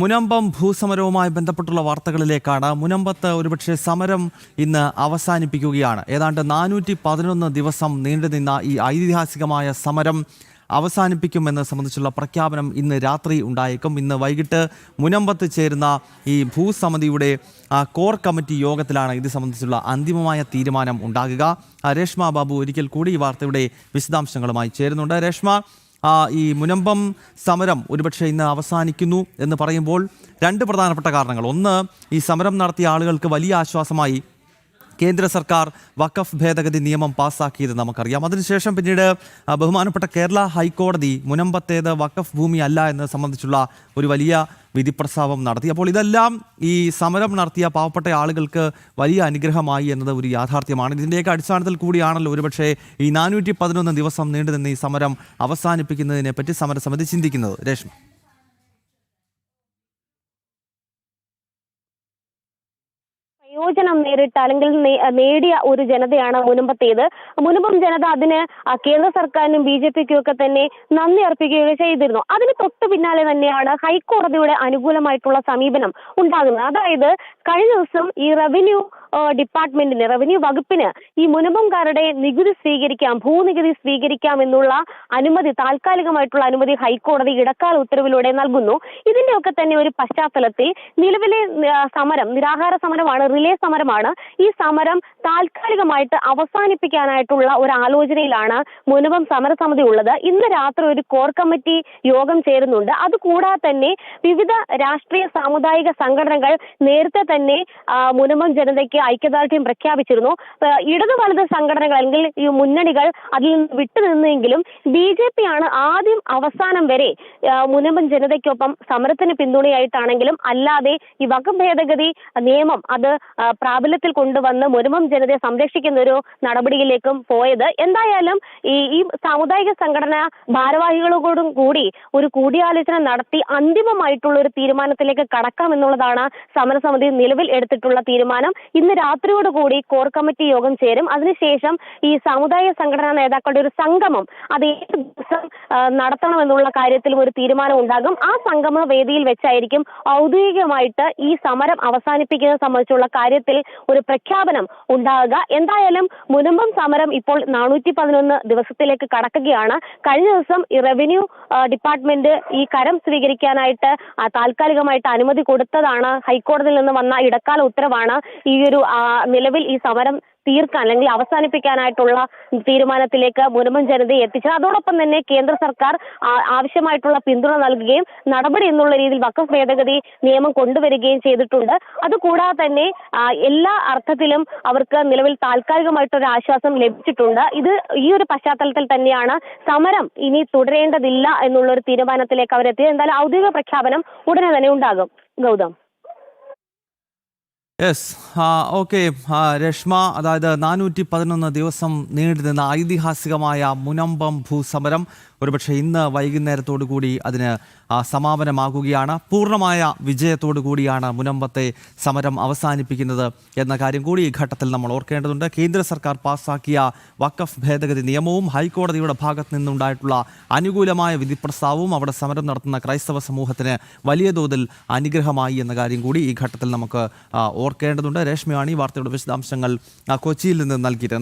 മുനമ്പം ഭൂസമരവുമായി ബന്ധപ്പെട്ടുള്ള വാർത്തകളിലേക്കാണ് മുനമ്പത്ത് ഒരുപക്ഷെ സമരം ഇന്ന് അവസാനിപ്പിക്കുകയാണ്. ഏതാണ്ട് നാനൂറ്റി പതിനൊന്ന് ദിവസം നീണ്ടുനിന്ന ഈ ഐതിഹാസികമായ സമരം അവസാനിപ്പിക്കുമെന്ന് സംബന്ധിച്ചുള്ള പ്രഖ്യാപനം ഇന്ന് രാത്രി ഉണ്ടായേക്കും. ഇന്ന് വൈകിട്ട് മുനമ്പത്ത് ചേരുന്ന ഈ ഭൂസമിതിയുടെ കോർ കമ്മിറ്റി യോഗത്തിലാണ് ഇത് സംബന്ധിച്ചുള്ള അന്തിമമായ തീരുമാനം ഉണ്ടാകുക. രേഷ്മ ബാബു ഒരിക്കൽ കൂടി ഈ വാർത്തയുടെ വിശദാംശങ്ങളുമായി ചേരുന്നുണ്ട്. രേഷ്മ ഈ മുനമ്പം സമരം ഒരുപക്ഷെ ഇന്ന് അവസാനിക്കുന്നു എന്ന് പറയുമ്പോൾ രണ്ട് പ്രധാനപ്പെട്ട കാരണങ്ങൾ. ഒന്ന് ഈ സമരം നടത്തിയ ആളുകൾക്ക് വലിയ ആശ്വാസമായി കേന്ദ്ര സർക്കാർ വഖഫ് ഭേദഗതി നിയമം പാസ്സാക്കിയത് നമുക്കറിയാം. അതിനുശേഷം പിന്നീട് ബഹുമാനപ്പെട്ട കേരള ഹൈക്കോടതി മുനമ്പത്തേത് വഖഫ് ഭൂമി അല്ല എന്നത് സംബന്ധിച്ചുള്ള ഒരു വലിയ വിധിപ്രസ്താവം നടത്തി. അപ്പോൾ ഇതെല്ലാം ഈ സമരം നടത്തിയ പാവപ്പെട്ട ആളുകൾക്ക് വലിയ അനുഗ്രഹമായി എന്നത് ഒരു യാഥാർത്ഥ്യമാണ്. ഇതിന്റെയൊക്കെ അടിസ്ഥാനത്തിൽ കൂടിയാണല്ലോ ഒരുപക്ഷേ ഈ നാനൂറ്റി ദിവസം നീണ്ടുനിന്ന് ഈ സമരം അവസാനിപ്പിക്കുന്നതിനെ പറ്റി സമരസമിതി ചിന്തിക്കുന്നത്. രേഷ്മ. പ്രയോജനം നേരിട്ട അല്ലെങ്കിൽ നേടിയ ഒരു ജനതയാണ് മുനമ്പത്തേത്. മുനമ്പം ജനത അതിന് കേന്ദ്ര സർക്കാരിനും ബി ജെ പിക്കും ഒക്കെ തന്നെ നന്ദി അർപ്പിക്കുകയൊക്കെ ചെയ്തിരുന്നു. അതിന് തൊട്ടു പിന്നാലെ തന്നെയാണ് ഹൈക്കോടതിയുടെ അനുകൂലമായിട്ടുള്ള സമീപനം ഉണ്ടാകുന്നത്. അതായത് കഴിഞ്ഞ ദിവസം ഈ റവന്യൂ ഡിപ്പാർട്ട്മെന്റിന് റവന്യൂ വകുപ്പിന് ഈ മുനമ്പംകാരുടെ നികുതി സ്വീകരിക്കാം ഭൂനികുതി സ്വീകരിക്കാം എന്നുള്ള അനുമതി താൽക്കാലികമായിട്ടുള്ള അനുമതി ഹൈക്കോടതി ഇടക്കാല ഉത്തരവിലൂടെ നൽകുന്നു. ഇതിന്റെയൊക്കെ തന്നെ ഒരു പശ്ചാത്തലത്തിൽ നിലവിലെ സമരം നിരാഹാര സമരമാണ് റിലേ സമരമാണ്. ഈ സമരം താൽക്കാലികമായിട്ട് അവസാനിപ്പിക്കാനായിട്ടുള്ള ഒരു ആലോചനയിലാണ് മുനുപം സമരസമിതി ഉള്ളത്. ഇന്ന് രാത്രി ഒരു കോർ കമ്മിറ്റി യോഗം ചേരുന്നുണ്ട്. അതുകൂടാതെ തന്നെ വിവിധ രാഷ്ട്രീയ സാമുദായിക സംഘടനകൾ നേരത്തെ തന്നെ മുനുപം ജനതയ്ക്ക് ഐക്യദാർഢ്യം പ്രഖ്യാപിച്ചിരുന്നു. ഇടതു വലത് സംഘടനകൾ അല്ലെങ്കിൽ ഈ മുന്നണികൾ അതിൽ നിന്ന് വിട്ടുനിന്നെങ്കിലും ബി ജെ പി ആണ് ആദ്യം അവസാനം വരെ മുനുപം ജനതയ്ക്കൊപ്പം സമരത്തിന് പിന്തുണയായിട്ടാണെങ്കിലും അല്ലാതെ ഈ വകഭേദഗതി നിയമം അത് പ്രാബല്യത്തിൽ കൊണ്ടുവന്ന് മുരുമം ജനതയെ സംരക്ഷിക്കുന്ന ഒരു നടപടിയിലേക്കും പോയത്. എന്തായാലും ഈ ഈ സാമുദായിക സംഘടന ഭാരവാഹികളോടും കൂടി ഒരു കൂടിയാലോചന നടത്തി അന്തിമമായിട്ടുള്ള ഒരു തീരുമാനത്തിലേക്ക് കടക്കാം എന്നുള്ളതാണ് സമരസമിതി നിലവിൽ എടുത്തിട്ടുള്ള തീരുമാനം. ഇന്ന് രാത്രിയോടുകൂടി കോർ കമ്മിറ്റി യോഗം ചേരും. അതിനുശേഷം ഈ സാമുദായിക സംഘടനാ നേതാക്കളുടെ ഒരു സംഗമം അത് ഏത് ദിവസം നടത്തണമെന്നുള്ള കാര്യത്തിലും ഒരു തീരുമാനം ഉണ്ടാകും. ആ സംഗമ വേദിയിൽ വെച്ചായിരിക്കും ഔദ്യോഗികമായിട്ട് ഈ സമരം അവസാനിപ്പിക്കുന്നത് സംബന്ധിച്ചുള്ള കാര്യത്തിൽ ഒരു പ്രഖ്യാപനം ഉണ്ടാകുക. എന്തായാലും മുനമ്പം സമരം ഇപ്പോൾ നാനൂറ്റി പതിനൊന്ന് ദിവസത്തിലേക്ക് കടക്കുകയാണ്. കഴിഞ്ഞ ദിവസം ഈ റവന്യൂ ഡിപ്പാർട്ട്മെന്റ് ഈ കരം സ്വീകരിക്കാനായിട്ട് താൽക്കാലികമായിട്ട് അനുമതി കൊടുത്തതാണ് ഹൈക്കോടതിയിൽ നിന്ന് വന്ന ഇടക്കാല ഉത്തരവാണ് ഈ ഒരു നിലവിൽ ഈ സമരം തീർക്കാൻ അല്ലെങ്കിൽ അവസാനിപ്പിക്കാനായിട്ടുള്ള തീരുമാനത്തിലേക്ക് മുനമ്പം ജനതയെ എത്തിച്ചത്. അതോടൊപ്പം തന്നെ കേന്ദ്ര സർക്കാർ ആവശ്യമായിട്ടുള്ള പിന്തുണ നൽകുകയും നടപടി എന്നുള്ള രീതിയിൽ വക്കഫ് ഭേദഗതി നിയമം കൊണ്ടുവരികയും ചെയ്തിട്ടുണ്ട്. അതുകൂടാതെ തന്നെ എല്ലാ അർത്ഥത്തിലും അവർക്ക് നിലവിൽ താൽക്കാലികമായിട്ടൊരു ആശ്വാസം ലഭിച്ചിട്ടുണ്ട്. ഇത് ഈ ഒരു പശ്ചാത്തലത്തിൽ തന്നെയാണ് സമരം ഇനി തുടരേണ്ടതില്ല എന്നുള്ള ഒരു തീരുമാനത്തിലേക്ക് അവരെത്തിയത്. എന്തായാലും ഔദ്യോഗിക പ്രഖ്യാപനം ഉടനെ തന്നെ ഉണ്ടാകും. ഗൗതം. യെസ് ഓക്കെ രശ്മ അതായത് നാനൂറ്റി പതിനൊന്ന് ദിവസം നീണ്ടുനിന്ന ഐതിഹാസികമായ മുനമ്പം ഭൂസമരം. ഒരുപക്ഷെ ഇന്ന് വൈകുന്നേരത്തോടു കൂടി അതിന് സമാപനമാകുകയാണ്. പൂർണമായ വിജയത്തോടു കൂടിയാണ് മുനമ്പത്തെ സമരം അവസാനിപ്പിക്കുന്നത് എന്ന കാര്യം കൂടി ഈ ഘട്ടത്തിൽ നമ്മൾ ഓർക്കേണ്ടതുണ്ട്. കേന്ദ്ര സർക്കാർ പാസാക്കിയ വക്കഫ് ഭേദഗതി നിയമവും ഹൈക്കോടതിയുടെ ഭാഗത്ത് നിന്നുണ്ടായിട്ടുള്ള അനുകൂലമായ വിധിപ്രസ്താവവും അവിടെ സമരം നടത്തുന്ന ക്രൈസ്തവ സമൂഹത്തിന് വലിയ തോതിൽ അനുഗ്രഹമായി എന്ന കാര്യം കൂടി ഈ ഘട്ടത്തിൽ നമുക്ക് ഓർക്കേണ്ടതുണ്ട്. രേഷ്മയാണ് ഈ വാർത്തയുടെ വിശദാംശങ്ങൾ കൊച്ചിയിൽ നിന്ന് നൽകിയിട്ട്